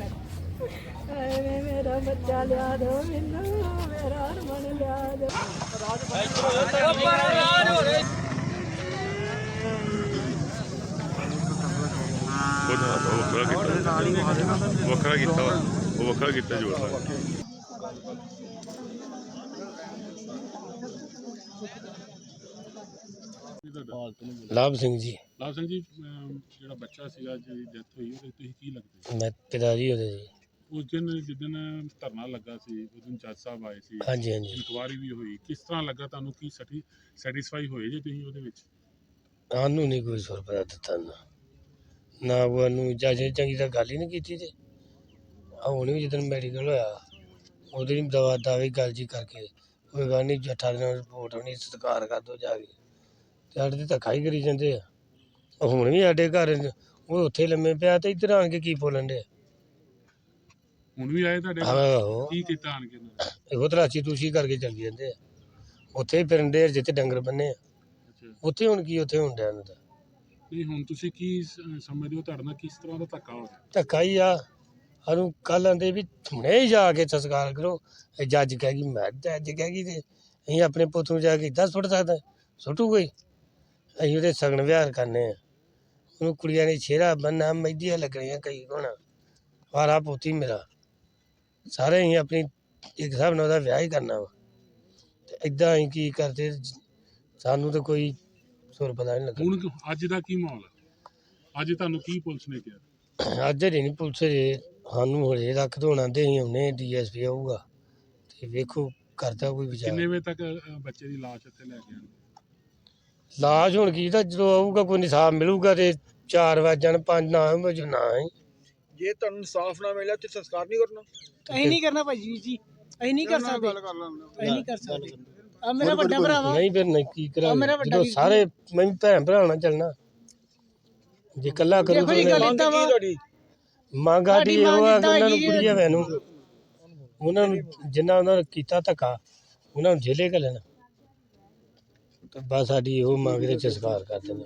ਹਾਏ ਮੇਰਾ ਬੱਚਾ ਲਿਆ ਦੋ ਮੈਨੂੰ ਮੇਰਾ ਅਰਮਨ ਲਿਆ ਦੋ ਉਹਦਾ ਉਹ ਵੱਖਰਾ ਕੀਤਾ ਵੱਖਰਾ ਕੀਤਾ ਵਾ। ਉਹ ਵੱਖਰਾ ਕੀਤਾ ਜੋੜ ਲਾਭ ਸਿੰਘ ਜੀ ਲਾਭ ਸਿੰਘ ਜੀ ਅਮ ਜਿਹੜਾ ਬੱਚਾ ਸੀਗਾ ਜਿਹਦੀ ਡੈਥ ਹੋਈ ਉਹਦੇ ਤੁਸੀਂ ਕੀ ਲੱਗਦੇ ਮੈਂ ਪਿਤਾ ਜੀ ਉਹਦੇ ਜੀ। ਉਸ ਦਿਨ ਜਿੱਦਣ ਧਰਨਾ ਲੱਗਾ ਸੀ ਉਸ ਦਿਨ ਜੱਜ ਸਾਹਿਬ ਆਏ ਸੀ। ਹਾਂਜੀ ਹਾਂਜੀ। ਇਨਕੁਆਰੀ ਵੀ ਹੋਈ। ਕਿਸ ਤਰ੍ਹਾਂ ਲੱਗਾ ਤੁਹਾਨੂੰ? ਕੀ ਸੈਟੀ ਸੈਟੀਸਫਾਈ ਹੋਏ ਜੇ ਤੁਸੀਂ ਉਹਦੇ ਵਿੱਚ? ਸਾਨੂੰ ਨਹੀਂ ਕੋਈ ਸੁਰ ਪਤਾ ਦਿੱਤਾ ਨਾ। ਨਾ ਉਹਨੂੰ ਜੱਜ ਨੇ ਚੰਗੀ ਤਾਂ ਗੱਲ ਹੀ ਨਹੀਂ ਕੀਤੀ ਤੇ। ਆ ਹੁਣ ਵੀ ਜਦੋਂ ਮੈਡੀਕਲ ਹੋਇਆ ਉਹਦੇ ਵੀ ਦਵਾ ਦਾਵੇ ਗੱਲ ਜੀ ਕਰਕੇ। ਕੋਈ ਗੱਲ ਨਹੀਂ ਜੱਠਾ ਦੇ ਨਾਲ ਰਿਪੋਰਟ ਹੋਣੀ ਸਤਿਕਾਰ ਕਰ ਦੋ ਜਾ ਕੇ। ਤੇ ਸਾਡੇ ਤੇ ਧੱਕਾ ਹੀ ਕਰੀ ਜਾਂਦੇ ਆ। ਹੁਣ ਵੀ ਸਾਡੇ ਘਰ ਉਹ ਉੱਥੇ ਲੰਮੇ ਪਿਆ ਤੇ ਇੱਧਰ ਆਣ ਕੇ ਕੀ ਬੋਲਣ ਦੇ ਹੁਣ ਵੀ ਆਏ ਤੁਹਾਡੇ ਕੋਲ? ਆਹੋ। ਕੀ ਕੀਤਾ ਆਣ ਕੇ? ਉਹਨਾਂ ਨੇ? ਇਹੋ ਤਰਾਚੀ ਤੂਸੀ ਕਰਕੇ ਚੱਲੀ ਜਾਂਦੇ ਆ। ਉੱਥੇ ਹੀ ਫਿਰਨ ਦੇ ਜਿੱਥੇ ਡੰਗਰ ਬੰਨੇ ਆ। ਅੱਛਾ। ਉੱਥੇ ਹੁਣ ਕੀ ਉੱਥੇ ਹੁਣ ਡਿਆ ਨੂੰ ਤਾਂ ਨਹੀਂ ਹੁਣ ਤੁਸੀਂ ਕੀ ਸ- ਸਮਝਦੇ ਹੋ ਤੁਹਾਡੇ ਨਾਲ ਕਿਸ ਤਰ੍ਹਾਂ ਦਾ ਧੱਕਾ ਹੋ ਰਿਹਾ? ਧੱਕਾ ਹੀ ਆ। ਸਾਨੂੰ ਕੱਲ ਆਂਦੇ ਵੀ ਹੁਣੇ ਹੀ ਜਾ ਕੇ ਸੰਸਕਾਰ ਕਰੋ। ਇਹ ਜੱਜ ਕਹਿ ਗਈ ਮੈਂ ਜੱਜ ਕਹਿ ਗਈ ਤੇ ਅਸੀਂ ਆਪਣੇ ਪੁੱਤ ਨੂੰ ਜਾ ਕੇ ਇੱਦਾਂ ਸੁੱਟ ਸਕਦਾ। ਸੁੱਟੂ ਕੋਈ? ਅਸੀਂ ਉਹਦੇ ਸਗਨ ਵਿਹਾਰ ਕਰਨੇ ਆ। ਉਹਨੂੰ ਕੁੜੀਆਂ ਨੇ ਛੇਰਾ ਬੰਨਾ ਮਹਿੰਦੀਆਂ ਲੱਗਣੀਆਂ ਕਈ ਕੋਣਾ ਵਾਰਾ ਪੋਤੀ ਮੇਰਾ। ਸਾਰੇ ਅਸੀਂ ਆਪਣੀ ਇੱਕ ਹਿਸਾਬ ਨਾਲ ਉਹਦਾ ਵਿਆਹ ਹੀ ਕਰਨਾ ਵਾ। ਤੇ ਇਦਾਂ ਅਸੀਂ ਕੀ ਕਰਦੇ ਸਾਨੂੰ ਤਾਂ ਕੋਈ ਸੁਰ ਪਤਾ ਨਹੀਂ ਲੱਗਾ। ਹੁਣ ਕਿਉਂ- ਅੱਜ ਦਾ ਕੀ ਮਾਹੌਲ ਹੈ ਅੱਜ ਤੁਹਾਨੂੰ ਕੀ ਪੁਲਿਸ ਨੇ ਕਿਹਾ? ਅੱਜ ਹਜੇ ਨਹੀਂ ਪੁਲਿਸ ਜੇ ਸਾਨੂੰ ਹਲੇ ਰੱਖ ਦੋਣਾ ਤੇ ਅਸੀਂ ਆਉਨੇ ਡੀਐਸਪੀ ਆਊਗਾ। ਤੇ ਵੇਖੋ ਕਰਦਾ ਕੋਈ ਵਿਚਾਰ। ਕਿੰਨੇ ਵਜੇ ਤੱਕ ਅ, ਬੱਚੇ ਦੀ ਲਾਸ਼ ਇੱਥੇ ਲੈ ਕੇ ਆਉਣਗੇ ਲਾਸ਼ ਹੁਣ ਕੀ ਤਾਂ ਜਦੋਂ ਆਊਗਾ ਕੋਈ ਨਿਸ਼ਾਬ ਮਿਲੂਗਾ ਤੇ 4 ਵਜਣ 5 ਨਾ ਵਜੇ ਨਾ ਹੈ। ਜੇ ਤੁਹਾਨੂੰ ਇਨਸਾਫ ਨਾ ਮਿਲਿਆ ਤੇ ਸੰਸਕਾਰ ਨਹੀਂ ਕਰਨਾ। ਅਸੀਂ ਨਹੀਂ ਕਰਨਾ ਭਾਜੀ ਜੀ ਅਸੀਂ ਨਹੀਂ ਕਰ ਸਕਦੇ। ਗੱਲ ਕਰ ਅਸੀਂ ਨਹੀਂ ਕਰ ਸਕਦੇ। ਆ ਮੇਰਾ ਵੱਡਾ ਭਰਾ ਵਾ। ਨਹੀਂ ਫਿਰ ਨਹੀਂ ਕੀ ਕਰਾਂ। ਆਹ ਮੇਰਾ ਵੱਡਾ ਜਦੋਂ ਸਾਰੇ ਮੈਂ ਵੀ ਭੈਣ ਭਰਾ ਨਾਲ ਚੱਲਣਾ। ਜੇ ਇਕੱਲਾ ਕਰੂ ਜੀ ਤਾਂ ਤੁਹਾਡੀ? ਮੰਗ ਇਹੋ ਮੰਗ ਆ ਉਹਨਾਂ ਨੂੰ ਕੁੜੀਆਂ ਵੈ ਨੂੰ ਉਹਨਾਂ ਨੂੰ ਜਿੰਨਾ ਉਹਨਾਂ ਨੇ ਕੀਤਾ ਧੱਕਾ ਉਹਨਾਂ ਨੂੰ ਜੇਲੇ ਘੱਲਣ ਤੇ ਬਸ ਸਾਡੀ ਇਹੋ ਮੰਗ ਦੇ ਸੰਸਕਾਰ ਕਰ ਦੇਣਾ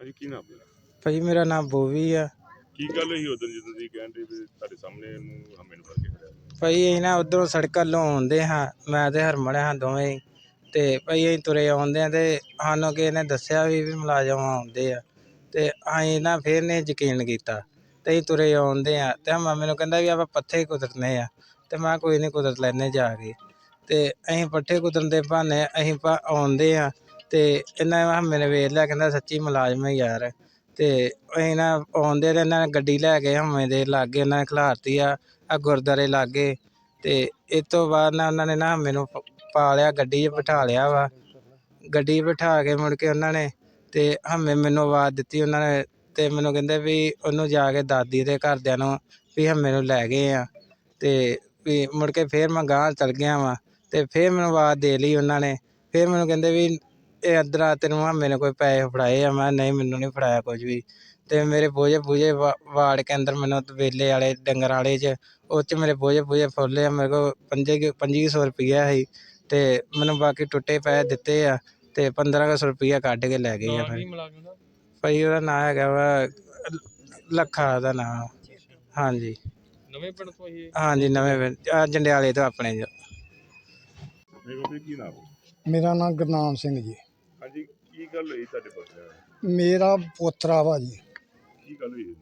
ਭਾਜੀ ਕੀ ਨਾਮ ਹੈ? ਭਾਜੀ ਮੇਰਾ ਨਾਮ ਬੋਵੀ ਆ। ਕੀ ਗੱਲ ਹੋਈ ਉਦੋਂ ਜਦੋਂ ਤੁਸੀਂ ਕਹਿੰਦੇ ਵੀ ਤੁਹਾਡੇ ਸਾਹਮਣੇ ਇਹਨੂੰ ਹਮੇ ਨੂੰ ਫੜ ਕੇ ਖੜਿਆ ਭਾਈ ਅਸੀਂ ਨਾ ਉਧਰੋਂ ਸੜਕਾਂ ਲਾਉਂਦੇ ਹਾਂ ਮੈਂ ਤੇ ਹਰਮਨ ਹਾਂ ਦੋਵੇਂ ਹੀ। ਤੇ ਭਾਈ ਅਸੀਂ ਤੁਰੇ ਆਉਂਦੇ ਆ ਤੇ ਸਾਨੂੰ ਕਿਸੇ ਨੇ ਦੱਸਿਆ ਵੀ ਵੀ ਮੁਲਾਜ਼ਮ ਆਉਂਦੇ ਆ। ਤੇ ਅਸੀਂ ਨਾ ਫੇਰ ਨੇ ਯਕੀਨ ਕੀਤਾ। ਤੇ ਅਸੀਂ ਤੁਰੇ ਆਉਂਦੇ ਆ ਤੇ ਹਮਾ ਮੈਨੂੰ ਕਹਿੰਦਾ ਵੀ ਆਪਾਂ ਪੱਠੇ ਹੀ ਕੁਤਰਨੇ ਆ। ਤੇ ਮੈਂ ਕੋਈ ਨਹੀਂ ਕੁਤਰ ਲੈਨੇ ਜਾ ਕੇ। ਤੇ ਅਸੀਂ ਪੱਠੇ ਕੁਤਰਨ ਦੇ ਬਹਾਨੇ ਅਸੀਂ ਭਾ- ਆਉਂਦੇ ਹਾਂ ਤੇ ਇਹਨਾਂ ਹਮੇ ਨੇ ਵੇਖ ਲਿਆ ਕਹਿੰਦਾ ਸੱਚੀ ਮੁਲਾਜ਼ਮ ਹੈ ਯਾਰ। ਤੇ ਅਸੀਂ ਨਾ ਆਉਂਦੇ ਤਾਂ ਇਹਨਾਂ ਨੇ ਗੱਡੀ ਲੈ ਕੇ ਹਮੇ ਦੇ ਲਾਗੇ ਇਹਨਾਂ ਨੇ ਖਿਲਾਰਤੀ ਆ ਆ ਗੁਰਦਾਰੇ ਲਾਗੇ। ਤੇ ਇਹ ਤੋਂ ਬਾਅਦ ਨਾ ਉਹਨਾਂ ਨੇ ਨਾ ਹਮੇ ਨੂੰ ਪਾ ਲਿਆ ਗੱਡੀ 'ਚ ਬਿਠਾ ਲਿਆ ਵਾ। ਗੱਡੀ ਬਿਠਾ ਕੇ ਮੁੜ ਕੇ ਉਹਨਾਂ ਨੇ ਤੇ ਹਮੇ ਮੈਨੂੰ ਆਵਾਜ਼ ਦਿੱਤੀ ਉਹਨਾਂ ਨੇ ਤੇ ਮੈਨੂੰ ਕਹਿੰਦੇ ਵੀ ਉਹਨੂੰ ਜਾ ਕੇ ਦਾਦੀ ਦੇ ਘਰਦਿਆਂ ਨੂੰ ਵੀ ਹਮੇ ਨੂੰ ਲੈ ਗਏ ਆ। ਤੇ ਵੀ ਮੁੜ ਕੇ ਫਿਰ ਮੈਂ ਗਾਂਹ ਚਲ ਗਿਆ ਵਾਂ। ਤੇ ਫੇਰ ਮੈਨੂੰ ਆਵਾਜ਼ ਦੇ ਲਈ ਉਹਨਾਂ ਨੇ। ਫੇਰ ਮੈਨੂੰ ਕਹਿੰਦੇ ਵੀ ਇਹ ਅਦਰਾ ਤੈਨੂੰ ਹਮੇ ਨੇ ਕੋਈ ਪੈਸੇ ਫੜਾਏ ਆ। ਮੈਂ ਨਹੀਂ ਮੈਨੂੰ ਨਹੀਂ ਫੜਾਇਆ ਕੁਝ ਵੀ। ਤੇ ਮੇਰੇ ਬੋਝੇ ਬੂਝੇ ਵਾ- ਵਾੜ ਕੇ ਅੰਦਰ ਮੈਨੂੰ ਵੇਲੇ ਵਾਲੇ ਡੰਗਰ ਵਾਲੇ 'ਚ ਉਹ 'ਚ ਮੇਰੇ ਬੋਝੇ ਬੂਝੇ ਫੁੱਲੇ ਆ ਮੇਰੇ ਕੋਲ ਪੰਜੇ ਕੁ- ਪੰਜੀ ਕੁ ਸੌ ਰੁਪਈਆ ਸੀ। ਤੇ ਮੈਨੂੰ ਬਾਕੀ ਟੁੱਟੇ ਪੈਸੇ ਦਿੱਤੇ ਆ ਤੇ 1500 ਰੁਪਈਆ ਕੱਢ ਕੇ ਲੈ ਗਏ ਆ ਫਿਰ। ਭਾਈ ਉਹਦਾ ਨਾਂ ਹੈਗਾ ਵਾ ਲੱਖਾ ਦਾ ਨਾਂ। ਹਾਂਜੀ। ਨਵੇਂ ਪਿੰਡ ਤੋਂ ਇਹ? ਹਾਂਜੀ ਨਵੇਂ ਪਿੰਡ- ਆਹ ਜੰਡਿਆਲੇ ਤੋਂ ਆਪਣੇ ਜੋ। ਮੇਰੇ ਕੀ ਨਾਮ ਹੈ? ਮੇਰਾ ਨਾਮ ਗੁਰਨਾਮ ਸਿੰਘ ਜੀ। ਹਾਂਜੀ ਕੀ ਗੱਲ ਹੋਈ ਤੁਹਾਡੇ ਪੁੱਤਰ ਮੇਰਾ ਪੋਤਰਾ ਵਾ ਜੀ। ਕੀ ਗੱਲ ਹੋਈ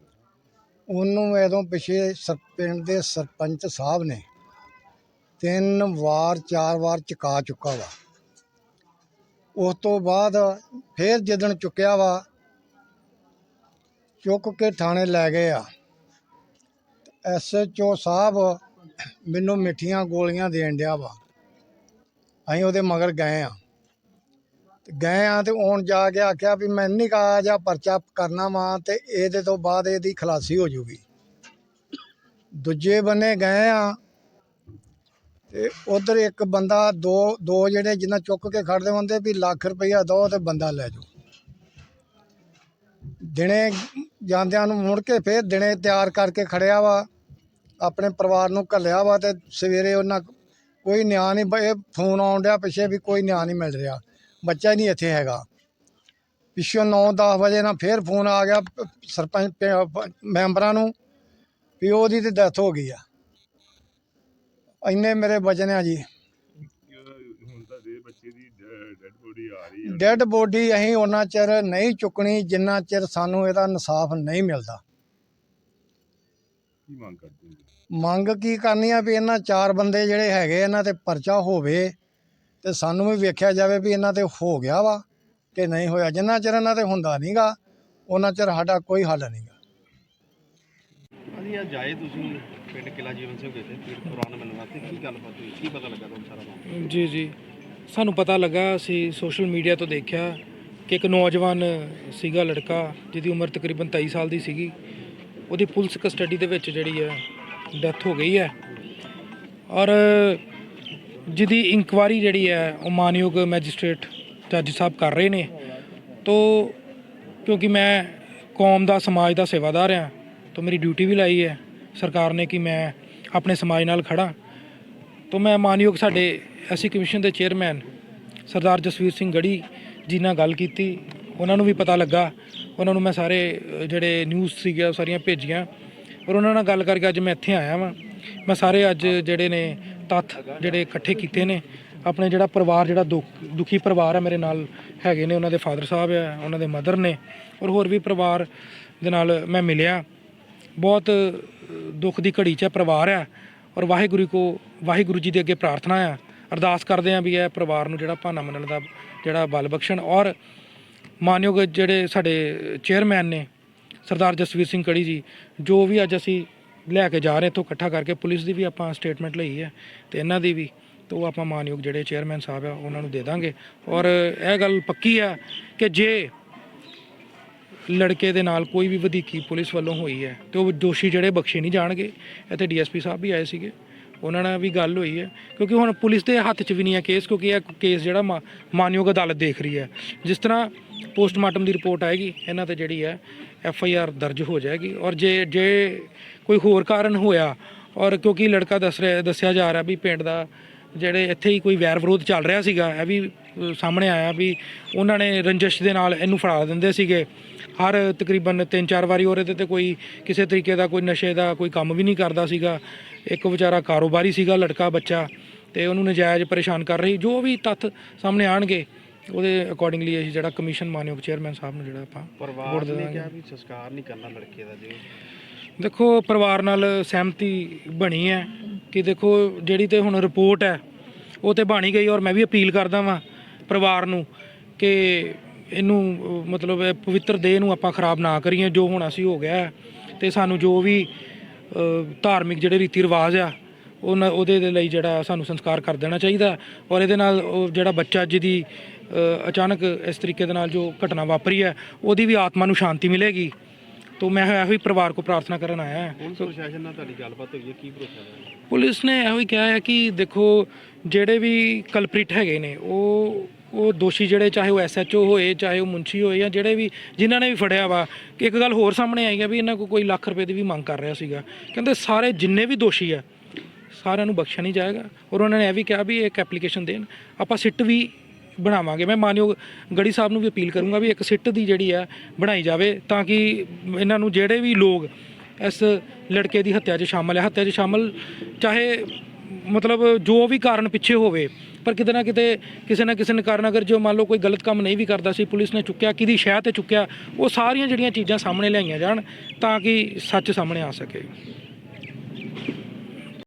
ਉਹਨੂੰ ਐਦੋਂ ਪਿਛੇ ਸਰ ਪਿੰਡ ਦੇ ਸਰਪੰਚ ਸਾਹਿਬ ਨੇ ਤਿੰਨ ਵਾਰ ਚਾਰ ਵਾਰ ਚੁਕਾ ਚੁੱਕਾ ਵਾ। ਉਸ ਤੋਂ ਬਾਅਦ ਫੇਰ ਜਦੋਂ ਚੁੱਕਿਆ ਵਾ ਚੁੱਕ ਕੇ ਥਾਣੇ ਲੈ ਗਏ ਆ। ਐਸਐਚਓ ਸਾਹਿਬ ਮੈਨੂੰ ਮਿੱਠੀਆਂ ਗੋਲੀਆਂ ਦੇਣ ਡਿਆ ਵਾ। ਅਸੀਂ ਉਹਦੇ ਮਗਰ ਗਏ ਹਾਂ ਤੇ ਗਏ ਹਾਂ ਤੇ ਹੁਣ ਜਾ ਕੇ ਆਖਿਆ ਵੀ ਮੈਂ ਇੰਨੀ ਕਾ ਜਿਹਾ ਪਰਚਾ ਕਰਨਾ ਵਾ ਤੇ ਇਹਦੇ ਤੋਂ ਬਾਅਦ ਇਹਦੀ ਖਲਾਸੀ ਹੋ ਜੂਗੀ। ਦੂਜੇ ਬੰਨੇ ਗਏ ਹਾਂ ਤੇ ਉਧਰ ਇੱਕ ਬੰਦਾ ਦੋ ਦੋ ਜਿਹੜੇ ਜਿੰਨਾ ਚੁੱਕ ਕੇ ਖੜਦੇ ਹੁੰਦੇ ਵੀ ਲੱਖ ਰੁਪਈਆ ਦੋ ਤੇ ਬੰਦਾ ਲੈ ਜਾਓ ਦਿਨੇ ਜਾਂਦਿਆਂ ਨੂੰ ਮੁੜ ਕੇ ਫੇਰ ਦਿਨੇ ਤਿਆਰ ਕਰਕੇ ਖੜਿਆ ਵਾ, ਆਪਣੇ ਪਰਿਵਾਰ ਨੂੰ ਘੱਲਿਆ ਵਾ ਤੇ ਸਵੇਰੇ ਉਹਨਾਂ ਕੋਈ ਨਿਆਂ ਨਹੀਂ ਇਹ ਫੋਨ ਆਉਣ ਡਿਆ ਪਿੱਛੇ ਵੀ ਕੋਈ ਨਿਆਂ ਨਹੀਂ ਮਿਲ ਰਿਹਾ। ਬੱਚਾ ਹੀ ਨਹੀਂ ਇੱਥੇ ਹੈਗਾ। ਪਿੱਛੋਂ 9-10 ਵਜੇ ਨਾਲ ਫੇਰ ਫੋਨ ਆ ਗਿਆ ਸਰਪੰਚ ਮੈਂਬਰਾਂ ਨੂੰ ਵੀ ਉਹਦੀ ਤੇ ਡੈਥ ਹੋ ਗਈ ਆ। ਇੰਨੇ ਮੇਰੇ ਬਚਨ ਆ ਜੀ। ਡੈਡ ਬੋਡੀ ਅਸੀਂ ਉਹਨਾਂ ਚਿਰ ਨਹੀਂ ਚੁੱਕਣੀ, ਜਿੰਨਾ ਚਿਰ ਸਾਨੂੰ ਇਹਦਾ ਇਨਸਾਫ ਨਹੀਂ ਮਿਲਦਾ। ਕੀ ਮੰਗ ਕਰਦੇ? ਮੰਗ ਕੀ ਕਰਨੀ ਆ ਵੀ ਇਹਨਾਂ ਚਾਰ ਬੰਦੇ ਜਿਹੜੇ ਹੈਗੇ ਇਹਨਾਂ ਤੇ ਪਰਚਾ ਹੋਵੇ ਤੇ ਸਾਨੂੰ ਵੀ ਵੇਖਿਆ ਜਾਵੇ ਵੀ ਇਹਨਾਂ ਤੇ ਹੋ ਗਿਆ ਵਾ ਕਿ ਨਹੀਂ ਹੋਇਆ। ਜਿੰਨਾ ਚਿਰ ਇਹਨਾਂ ਤੇ ਹੁੰਦਾ ਨਹੀਂਗਾ ਉਹਨਾਂ ਚਿਰ ਸਾਡਾ ਕੋਈ ਹੱਲ ਨਹੀਂਗਾ। ਅਸੀਂ ਅੱਜ ਆਏ ਤੁਸੀਂ ਪਿੰਡ ਕਿਲਾ ਜੀਵਨ ਸਿੰਘ ਗਏ ਤੇ ਪੀਰ ਕੁਰਾਨ ਮਿਲਣ ਵਾਸਤੇ ਕੀ ਗੱਲਬਾਤ ਹੋਈ? ਕੀ ਪਤਾ ਲੱਗਾ ਤੁਹਾਨੂੰ ਸਾਰਾ ਮਾਮਲਾ? ਜੀ ਜੀ। ਸਾਨੂੰ ਪਤਾ ਲੱਗਾ ਅਸੀਂ ਸੋਸ਼ਲ ਮੀਡੀਆ ਤੋਂ ਦੇਖਿਆ ਕਿ ਇੱਕ ਨੌਜਵਾਨ ਸੀਗਾ ਲੜਕਾ ਜਿਹਦੀ ਉਮਰ ਤਕਰੀਬਨ 23 ਸਾਲ ਦੀ ਸੀਗੀ। ਉਹਦੀ ਪੁਲਿਸ ਕਸਟਡੀ ਦੇ ਵਿੱਚ ਜਿਹੜੀ ਹੈ ਡੈਥ ਹੋ ਗਈ ਹੈ। ਔਰ ਜਿਹਦੀ ਇਨਕੁਆਰੀ ਜਿਹੜੀ ਹੈ, ਉਹ ਮਾਨਯੋਗ ਮੈਜਿਸਟ੍ਰੇਟ ਜੱਜ ਸਾਹਿਬ ਕਰ ਰਹੇ ਨੇ। ਤੋ ਕਿਉਂਕਿ ਮੈਂ ਕੌਮ ਦਾ, ਸਮਾਜ ਦਾ ਸੇਵਾਦਾਰ ਹਾਂ, ਤਾਂ ਮੇਰੀ ਡਿਊਟੀ ਵੀ ਲਾਈ ਹੈ। ਸਰਕਾਰ ਨੇ ਕਿ ਮੈਂ ਆਪਣੇ ਸਮਾਜ ਨਾਲ ਖੜਾ ਤੋਂ ਮੈਂ ਮਾਨਯੋਗ ਸਾਡੇ ਐਸੀ ਕਮਿਸ਼ਨ ਦੇ ਚੇਅਰਮੈਨ ਸਰਦਾਰ ਜਸਵੀਰ ਸਿੰਘ ਗੜੀ ਜੀ ਨਾਲ ਗੱਲ ਕੀਤੀ। ਉਹਨਾਂ ਨੂੰ ਵੀ ਪਤਾ ਲੱਗਾ। ਉਹਨਾਂ ਨੂੰ ਮੈਂ ਸਾਰੇ ਜਿਹੜੇ ਨਿਊਜ਼ ਸੀਗੇ ਉਹ ਸਾਰੀਆਂ ਭੇਜੀਆਂ। ਔਰ ਉਹਨਾਂ ਨਾਲ ਗੱਲ ਕਰਕੇ ਅੱਜ ਮੈਂ ਇੱਥੇ ਆਇਆ ਵਾਂ। ਮੈਂ ਸਾਰੇ ਅੱਜ ਜਿਹੜੇ ਨੇ ਤੱਥ ਜਿਹੜੇ ਇਕੱਠੇ ਕੀਤੇ ਨੇ, ਆਪਣੇ ਜਿਹੜਾ ਪਰਿਵਾਰ, ਜਿਹੜਾ ਦੁੱਖ, ਦੁਖੀ ਪਰਿਵਾਰ ਹੈ ਮੇਰੇ ਨਾਲ ਹੈਗੇ ਨੇ, ਉਹਨਾਂ ਦੇ ਫਾਦਰ ਸਾਹਿਬ ਆ, ਉਹਨਾਂ ਦੇ ਮਦਰ ਨੇ ਔਰ ਹੋਰ ਵੀ ਪਰਿਵਾਰ ਦੇ ਨਾਲ ਮੈਂ ਮਿਲਿਆ। ਬਹੁਤ ਦੁੱਖ ਦੀ ਘੜੀ 'ਚ ਹੈ ਪਰਿਵਾਰ ਆ ਔਰ ਵਾਹਿਗੁਰੂ ਕੋ, ਵਾਹਿਗੁਰੂ ਜੀ ਦੇ ਅੱਗੇ ਪ੍ਰਾਰਥਨਾ ਆ। ਅਰਦਾਸ ਕਰਦੇ ਆ ਵੀ ਇਹ ਪਰਿਵਾਰ ਨੂੰ ਜਿਹੜਾ ਭਾਨਾ ਮੰਨਣ ਦਾ ਜਿਹੜਾ ਬਲ ਬਖਸ਼ਣ ਔਰ ਮਾਨਯੋਗ ਜਿਹੜੇ ਸਾਡੇ ਚੇਅਰਮੈਨ ਨੇ ਸਰਦਾਰ ਜਸਵੀਰ ਸਿੰਘ ਕੜੀ ਜੀ, ਜੋ ਵੀ ਅੱਜ ਅਸੀਂ ਲੈ ਕੇ ਜਾ ਰਹੇ ਇੱਥੋਂ ਇਕੱਠਾ ਕਰਕੇ ਪੁਲਿਸ ਦੀ ਵੀ ਆਪਾਂ ਸਟੇਟਮੈਂਟ ਲਈ ਹੈ ਤੇ ਇਹਨਾਂ ਦੀ ਵੀ, ਤੇ ਉਹ ਆਪਾਂ ਮਾਨਯੋਗ ਜਿਹੜੇ ਚੇਅਰਮੈਨ ਸਾਹਿਬ ਆ, ਉਹਨਾਂ ਨੂੰ ਦੇ ਦਾਂਗੇ। ਔਰ ਇਹ ਗੱਲ ਪੱਕੀ ਆ ਕਿ ਜੇ ਲੜਕੇ ਦੇ ਨਾਲ ਕੋਈ ਵੀ ਵਧੀਕੀ ਪੁਲਿਸ ਵੱਲੋਂ ਹੋਈ ਹੈ, ਤੇ ਉਹ ਦੋਸ਼ੀ ਜਿਹੜੇ ਬਖਸ਼ੇ ਨਹੀਂ ਜਾਣਗੇ ਇੱਥੇ ਡੀਐਸਪੀ ਸਾਹਿਬ ਵੀ ਆਏ ਸੀਗੇ। ਉਹਨਾਂ ਨਾਲ ਵੀ ਗੱਲ ਹੋਈ ਹੈ, ਕਿਉਂਕਿ ਹੁਣ ਪੁਲਿਸ ਦੇ ਹੱਥ 'ਚ ਵੀ ਨਹੀਂ ਹੈ ਕੇਸ ਕਿਉਂਕਿ ਇਹ ਕੇਸ ਜਿਹੜਾ ਮਾ- ਮਾਨਯੋਗ ਅਦਾਲਤ ਦੇਖ ਰਹੀ ਹੈ। ਜਿਸ ਤਰ੍ਹਾਂ ਪੋਸਟਮਾਰਟਮ ਦੀ ਰਿਪੋਰਟ ਆਏਗੀ, ਇਹਨਾਂ ਤੇ ਜਿਹੜੀ ਹੈ ਐਫ ਆਈ ਆਰ ਦਰਜ ਹੋ ਜਾਏਗੀ। ਔਰ ਜੇ ਜੇ ਕੋਈ ਹੋਰ ਕਾਰਨ ਹੋਇਆ, ਔਰ ਕਿਉਂਕਿ ਲੜਕਾ ਦੱਸ ਰਿਹਾ, ਦੱਸਿਆ ਜਾ ਰਿਹਾ ਵੀ ਪਿੰਡ ਦਾ ਜਿਹੜੇ ਇੱਥੇ ਹੀ ਕੋਈ ਵੈਰ ਵਿਰੋਧ ਚੱਲ ਰਿਹਾ ਸੀਗਾ ਇਹ ਵੀ ਸਾਹਮਣੇ ਆਇਆ ਵੀ ਉਹਨਾਂ ਨੇ ਰੰਜਿਸ਼ ਦੇ ਨਾਲ ਇਹਨੂੰ ਫੜਾ ਦਿੰਦੇ ਸੀਗੇ। ਹਰ ਤਕਰੀਬਨ 3-4 ਵਾਰੀ ਉਹਦੇ ਤੇ ਤੇ ਕੋਈ ਕਿਸੇ ਤਰੀਕੇ ਦਾ ਕੋਈ ਨਸ਼ੇ ਦਾ ਕੋਈ ਕੰਮ ਵੀ ਨਹੀਂ ਕਰਦਾ ਸੀਗਾ। ਇੱਕ ਵਿਚਾਰਾ ਕਾਰੋਬਾਰੀ ਸੀਗਾ ਲੜਕਾ ਬੱਚਾ ਤੇ ਉਹਨੂੰ ਨਜਾਇਜ਼ ਪਰੇਸ਼ਾਨ ਕਰ ਰਹੀ। ਜੋ ਵੀ ਤੱਥ ਸਾਹਮਣੇ ਆਣਗੇ ਉਹਦੇ ਅਕੋਰਡਿੰਗਲੀ ਅਸੀਂ ਜਿਹੜਾ ਕਮਿਸ਼ਨ ਮਾਨਯੋਗ ਚੇਅਰਮੈਨ ਸਾਹਿਬ ਨੂੰ ਜਿਹੜਾ ਆਪਾਂ ਪਰਿਵਾਰ ਨੇ। ਕਿਹਾ ਵੀ ਸੰਸਕਾਰ ਨਹੀਂ ਕਰਨਾ ਲੜਕੇ ਦਾ ਜੀ। ਦੇਖੋ ਪਰਿਵਾਰ ਨਾਲ ਸਹਿਮਤੀ ਬਣੀ ਹੈ। ਕਿ ਦੇਖੋ ਜਿਹੜੀ ਤੇ ਹੁਣ ਰਿਪੋਰਟ ਹੈ ਉਹ ਤੇ ਬਣ ਗਈ ਔਰ ਮੈਂ ਵੀ ਅਪੀਲ ਕਰਦਾ ਵਾਂ ਪਰਿਵਾਰ ਨੂੰ ਕਿ ਇਹਨੂੰ ਮਤਲਬ ਪਵਿੱਤਰ ਦੇਹ ਨੂੰ ਆਪਾਂ ਖਰਾਬ ਨਾ ਕਰੀਏ ਜੋ ਹੁਣ ਅਸੀਂ ਹੋ ਗਿਆ ਹੈ, ਤੇ ਸਾਨੂੰ ਜੋ ਵੀ ਧਾਰਮਿਕ ਜਿਹੜੇ ਰੀਤੀ ਰਿਵਾਜ ਆ ਉਹਨਾਂ ਉਹਦੇ ਦੇ ਲਈ ਜਿਹੜਾ ਸਾਨੂੰ ਸੰਸਕਾਰ ਕਰ ਦੇਣਾ ਚਾਹੀਦਾ ਔਰ ਇਹਦੇ ਨਾਲ ਉਹ ਜਿਹੜਾ ਬੱਚਾ ਜਿਹਦੀ ਅਚਾਨਕ ਇਸ ਤਰੀਕੇ ਦੇ ਨਾਲ ਜੋ ਘਟਨਾ ਵਾਪਰੀ ਹੈ ਉਹਦੀ ਵੀ ਆਤਮਾ ਨੂੰ ਸ਼ਾਂਤੀ ਮਿਲੇਗੀ। ਤੋ ਮੈਂ ਇਹੋ ਹੀ ਪਰਿਵਾਰ ਕੋ ਪ੍ਰਾਰਥਨਾ ਕਰਨ ਆਇਆ ਹਾਂ। ਹੁਣ ਪ੍ਰਸ਼ਾਸਨ ਨਾਲ ਤੁਹਾਡੀ ਗੱਲਬਾਤ ਹੋਈ ਹੈ ਕੀ ਭਰੋਸਾ ਹੈ? ਪੁਲਿਸ ਨੇ ਇਹੋ ਹੀ ਕਿਹਾ ਹੈ ਕਿ ਦੇਖੋ ਜਿਹੜੇ ਵੀ ਕਲਪ੍ਰਿਟ ਹੈਗੇ ਨੇ ਉਹ ਉਹ ਦੋਸ਼ੀ ਜਿਹੜੇ ਚਾਹੇ ਉਹ ਐਸਐਚਓ ਹੋਏ ਚਾਹੇ ਉਹ ਮੁੰਸ਼ੀ ਹੋਏ ਜਾਂ ਜਿਹੜੇ ਵੀ ਜਿਨ੍ਹਾਂ ਨੇ ਵੀ ਫੜਿਆ ਵਾ ਕਿ ਇੱਕ ਗੱਲ ਹੋਰ ਸਾਹਮਣੇ ਆਈ ਹੈ ਵੀ ਇਹਨਾਂ ਕੋ ਕੋਈ ਲੱਖ ਰੁਪਏ ਦੀ ਵੀ ਮੰਗ ਕਰ ਰਿਹਾ ਸੀਗਾ। ਕਹਿੰਦੇ ਸਾਰੇ ਜਿੰਨੇ ਵੀ ਦੋਸ਼ੀ ਆ ਸਾਰਿਆਂ ਨੂੰ ਬਖਸ਼ਿਆ ਨਹੀਂ ਜਾਏਗਾ। ਔਰ ਉਹਨਾਂ ਨੇ ਇਹ ਵੀ ਕਿਹਾ ਵੀ ਇੱਕ ਐਪਲੀਕੇਸ਼ਨ ਦੇਣ। ਆਪਾਂ ਸਿੱਟ ਵੀ ਬਣਾਵਾਂਗੇ। ਮੈਂ ਮਾਨਯੋਗ ਗੜੀ ਸਾਹਿਬ ਨੂੰ ਵੀ ਅਪੀਲ ਕਰੂੰਗਾ ਵੀ ਇੱਕ ਸਿੱਟ ਦੀ ਜਿਹੜੀ ਆ ਬਣਾਈ ਜਾਵੇ ਤਾਂ ਕਿ ਇਹਨਾਂ ਨੂੰ ਜਿਹੜੇ ਵੀ ਲੋਕ ਇਸ ਲੜਕੇ ਦੀ ਹੱਤਿਆ 'ਚ ਸ਼ਾਮਲ ਹੈ ਹੱਤਿਆ 'ਚ ਸ਼ਾਮਲ ਚਾਹੇ ਮਤਲਬ ਜੋ ਵੀ ਕਾਰਨ ਪਿੱਛੇ ਹੋਵੇ, ਪਰ ਕਿਤੇ ਨਾ ਕਿਤੇ ਕਿਸੇ ਨਾ ਕਿਸੇ ਕਾਰਨ ਅਗਰ ਜੋ ਮੰਨ ਲਓ ਕੋਈ ਗਲਤ ਕੰਮ ਨਹੀਂ ਵੀ ਕਰਦਾ ਸੀ, ਪੁਲਿਸ ਨੇ ਚੁੱਕਿਆ, ਕਿਹਦੀ ਸ਼ਹਿ ਤੇ ਚੁੱਕਿਆ, ਉਹ ਸਾਰੀਆਂ ਜਿਹੜੀਆਂ ਚੀਜ਼ਾਂ ਸਾਹਮਣੇ ਲਿਆਈਆਂ ਜਾਣ ਤਾਂ ਕਿ ਸੱਚ ਸਾਹਮਣੇ ਆ ਸਕੇ।